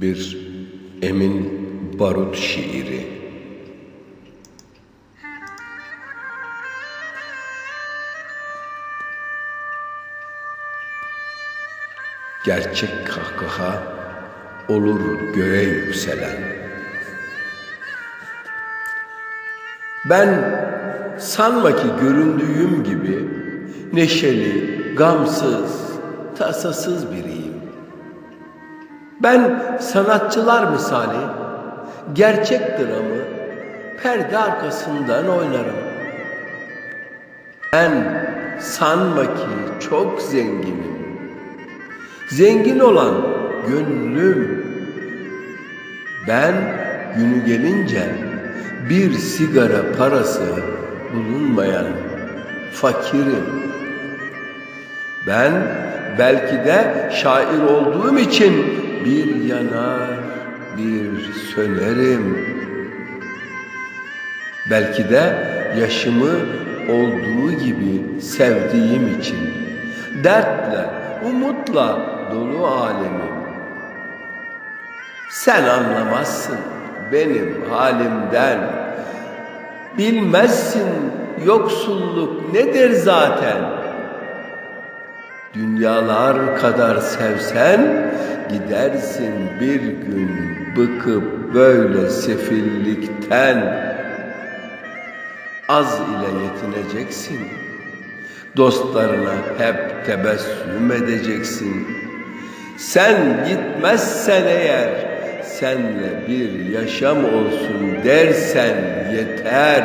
Bir Emin Barut şiiri. Gerçek kahkaha olur göğe yükselen. Ben sanma ki göründüğüm gibi neşeli, gamsız, tasasız biriyim. Ben sanatçılar misali gerçek dramı perde arkasından oynarım. Ben sanma ki çok zenginim. Zengin olan gönlüm. Ben günü gelince bir sigara parası bulunmayan fakirim. Ben belki de şair olduğum için bir yanar, bir sönerim. Belki de yaşımı olduğu gibi sevdiğim için dertle, umutla dolu alemim. Sen anlamazsın benim halimden. Bilmezsin yoksulluk nedir zaten. Dünyalar kadar sevsen gidersin bir gün bıkıp böyle sefillikten. Az ile yetineceksin. Dostlarına hep tebessüm edeceksin. Sen gitmezsen eğer senle bir yaşam olsun dersen yeter.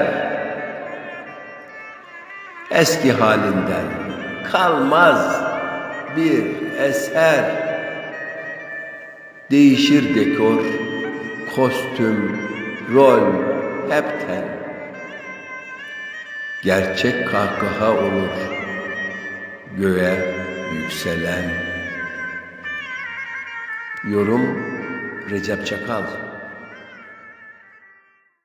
Eski halinden kalmaz bir eser. Değişir dekor, kostüm, rol hepten. Gerçek kahkaha olur göğe yükselen. Yorum Recep Çakal